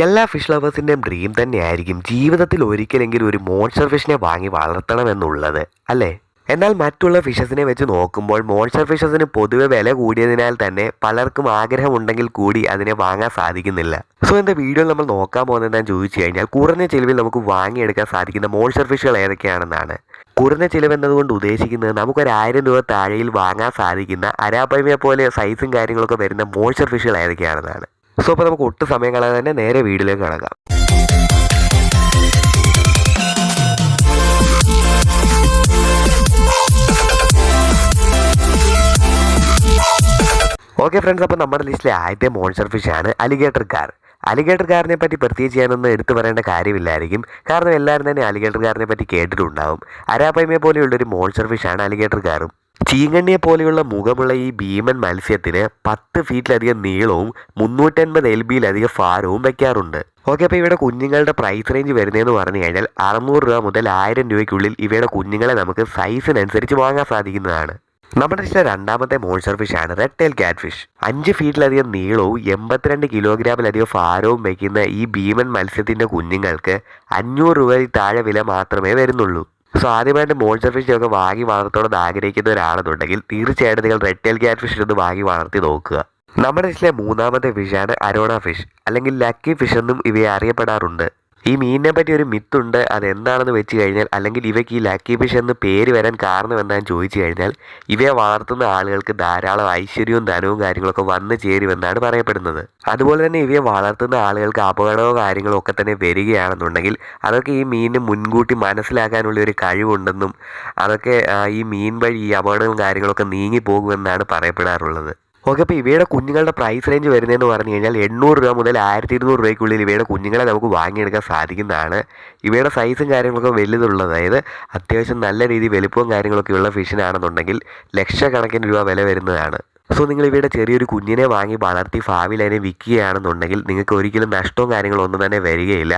എല്ലാ fish ലവേഴ്സിന്റെയും dream തന്നെയായിരിക്കും ജീവിതത്തിൽ ഒരിക്കലെങ്കിലും ഒരു മോൺസ്റ്റർ ഫിഷിനെ വാങ്ങി വളർത്തണമെന്നുള്ളത് അല്ലേ? എന്നാൽ മറ്റുള്ള ഫിഷസിനെ വെച്ച് നോക്കുമ്പോൾ മോൺസ്റ്റർ ഫിഷസിന് പൊതുവെ വില കൂടിയതിനാൽ തന്നെ പലർക്കും ആഗ്രഹമുണ്ടെങ്കിൽ കൂടി അതിനെ വാങ്ങാൻ സാധിക്കുന്നില്ല. സോ എന്റെ വീഡിയോയിൽ നമ്മൾ നോക്കാൻ പോകുന്നത് ഞാൻ ചോദിച്ചു കഴിഞ്ഞാൽ കുറഞ്ഞ ചിലവിൽ നമുക്ക് വാങ്ങിയെടുക്കാൻ സാധിക്കുന്ന മോൺസ്റ്റർ ഫിഷുകൾ ഏതൊക്കെയാണെന്നാണ്. കുറഞ്ഞ ചിലവ് എന്നതുകൊണ്ട് ഉദ്ദേശിക്കുന്നത് നമുക്കൊരായിരം രൂപ താഴെയിൽ വാങ്ങാൻ സാധിക്കുന്ന അരാപ്പയ്മയെ പോലെ സൈസും കാര്യങ്ങളൊക്കെ വരുന്ന മോൺസ്റ്റർ ഫിഷുകൾ ഏതൊക്കെയാണെന്നാണ്. സോ അപ്പോൾ നമുക്ക് ഒട്ടും സമയം കളയാതെ തന്നെ നേരെ വീഡിയോയിലേക്ക് കടക്കാം. ഓക്കെ ഫ്രണ്ട്സ് അപ്പോൾ നമ്മുടെ ലിസ്റ്റിലെ ആദ്യത്തെ മോൺസ്റ്റർ ഫിഷാണ് അലിഗേറ്റർ കാർ അലിഗേറ്റർ കാറിനെ പറ്റി പ്രത്യേകിച്ച് ഞാനൊന്നും എടുത്തു പറയേണ്ട കാര്യമില്ലായിരിക്കും. കാരണം എല്ലാവരും തന്നെ അലിഗേറ്റർ കാറിനെ പറ്റി കേട്ടിട്ടുണ്ടാവും. അരാപ്പയ്മയെ പോലെയുള്ളൊരു മോൺസ്റ്റർ ആണ് അലിഗേറ്റർ കാറും ചീങ്കണ്ണിയെ പോലെയുള്ള മുഖമുള്ള ഈ ഭീമൻ മത്സ്യത്തിന് പത്ത് ഫീറ്റിലധികം നീളവും മുന്നൂറ്റൻപത് എൽ ബിയിലധികം ഭാരവും വെക്കാറുണ്ട്. ഓക്കെ അപ്പോൾ ഇവയുടെ കുഞ്ഞുങ്ങളുടെ പ്രൈസ് റേഞ്ച് വരുന്നതെന്ന് പറഞ്ഞു കഴിഞ്ഞാൽ അറുന്നൂറ് രൂപ മുതൽ ആയിരം രൂപയ്ക്കുള്ളിൽ ഇവയുടെ കുഞ്ഞുങ്ങളെ നമുക്ക് സൈസിനനുസരിച്ച് വാങ്ങാൻ സാധിക്കുന്നതാണ്. നമ്മുടെ ഇഷ്ടം രണ്ടാമത്തെ മോൺസ്റ്റർ ഫിഷ് ആണ് റെഡ് ടെയിൽ ക്യാറ്റ് ഫിഷ് അഞ്ച് ഫീറ്റിലധികം നീളവും എൺപത്തിരണ്ട് കിലോഗ്രാമിലധികം ഭാരവും വയ്ക്കുന്ന ഈ ഭീമൻ മത്സ്യത്തിന്റെ കുഞ്ഞുങ്ങൾക്ക് അഞ്ഞൂറ് രൂപയിൽ താഴെ വില മാത്രമേ വരുന്നുള്ളൂ. സോ ആദ്യമായിട്ട് മോൺസ്റ്റർ ഫിഷ് ഒക്കെ വാങ്ങി വളർത്തണമെന്ന് ആഗ്രഹിക്കുന്ന ഒരാളെന്നുണ്ടെങ്കിൽ തീർച്ചയായിട്ടും നിങ്ങൾ റെഡ് ടെൽ ക്യാറ്റ് ഫിഷ് ഒന്ന് വാങ്ങി വളർത്തി നോക്കുക. നമ്മുടെ ലിസ്റ്റിലെ മൂന്നാമത്തെ ഫിഷാണ് അരോണ ഫിഷ് അല്ലെങ്കിൽ ലക്കി ഫിഷ് എന്നും ഇവയെ അറിയപ്പെടാറുണ്ട്. ഈ മീനിനെ പറ്റി ഒരു മിത്തുണ്ട്. അതെന്താണെന്ന് വെച്ച് കഴിഞ്ഞാൽ അല്ലെങ്കിൽ ഇവയ്ക്ക് ഈ ലക്കി ഫിഷ് എന്ന് പേര് വരാൻ കാരണം എന്താണെന്ന് ചോദിച്ചു കഴിഞ്ഞാൽ ഇവയെ വളർത്തുന്ന ആളുകൾക്ക് ധാരാളം ഐശ്വര്യവും ധനവും കാര്യങ്ങളൊക്കെ വന്നു ചേരുമെന്നാണ് പറയപ്പെടുന്നത്. അതുപോലെ തന്നെ ഇവയെ വളർത്തുന്ന ആളുകൾക്ക് അപകടമോ കാര്യങ്ങളോ ഒക്കെ തന്നെ വരികയാണെന്നുണ്ടെങ്കിൽ അതൊക്കെ ഈ മീനിന് മുൻകൂട്ടി മനസ്സിലാക്കാനുള്ള ഒരു കഴിവുണ്ടെന്നും അതൊക്കെ ഈ മീൻ വഴി ഈ അപകടവും കാര്യങ്ങളൊക്കെ നീങ്ങി പോകുമെന്നാണ് പറയപ്പെടാറുള്ളത്. ഓക്കെ അപ്പോൾ ഇവയുടെ കുഞ്ഞുങ്ങളുടെ പ്രൈസ് റേഞ്ച് വരുന്നതെന്ന് പറഞ്ഞു കഴിഞ്ഞാൽ എണ്ണൂറ് രൂപ മുതൽ ആയിരത്തി ഇരുന്നൂറ് രൂപയ്ക്കുള്ളിൽ ഇവയുടെ കുഞ്ഞുങ്ങളെ നമുക്ക് വാങ്ങിയെടുക്കാൻ സാധിക്കുന്നതാണ്. ഇവയുടെ സൈസും കാര്യങ്ങളൊക്കെ വലുതുള്ളത്. അതായത് അത്യാവശ്യം നല്ല രീതിയിൽ വലുപ്പവും കാര്യങ്ങളൊക്കെ ഉള്ള ഫിഷിനാണെന്നുണ്ടെങ്കിൽ ലക്ഷക്കണക്കിന് രൂപ വില വരുന്നതാണ്. സോ നിങ്ങൾ ഇവയുടെ ചെറിയൊരു കുഞ്ഞിനെ വാങ്ങി വളർത്തി ഭാവിയിൽ അതിനെ വിൽക്കുകയാണെന്നുണ്ടെങ്കിൽ നിങ്ങൾക്ക് ഒരിക്കലും നഷ്ടവും കാര്യങ്ങളും ഒന്നും തന്നെ വരികയില്ല.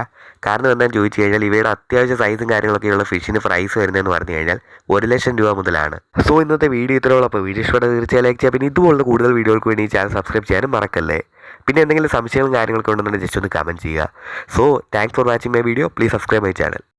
കാരണം എന്താണെന്ന് ചോദിച്ചു കഴിഞ്ഞാൽ ഇവയുടെ അത്യാവശ്യ സൈസും കാര്യങ്ങളൊക്കെയുള്ള ഫിഷിന് പ്രൈസ് വരുന്നതെന്ന് പറഞ്ഞു കഴിഞ്ഞാൽ ഒരു ലക്ഷം രൂപ മുതലാണ്. സോ ഇന്നത്തെ വീഡിയോ ഇത്രയുള്ള അപ്പോൾ വീഡിയോ ഇഷ്ടപ്പെട്ട തീർച്ചയായും ലൈക്ക് ചെയ്യാം പിന്നെ ഇതുപോലുള്ള കൂടുതൽ വീഡിയോകൾക്ക് വേണ്ടി ചാനൽ സബ്സ്ക്രൈബ് ചെയ്യാനും മറക്കല്ലേ. പിന്നെ എന്തെങ്കിലും സംശയങ്ങളും കാര്യങ്ങളൊക്കെ ഉണ്ടെന്നുണ്ടെങ്കിൽ ജസ്റ്റ് ഒന്ന് കമന്റ് ചെയ്യുക. So thanks for watching my video please subscribe my channel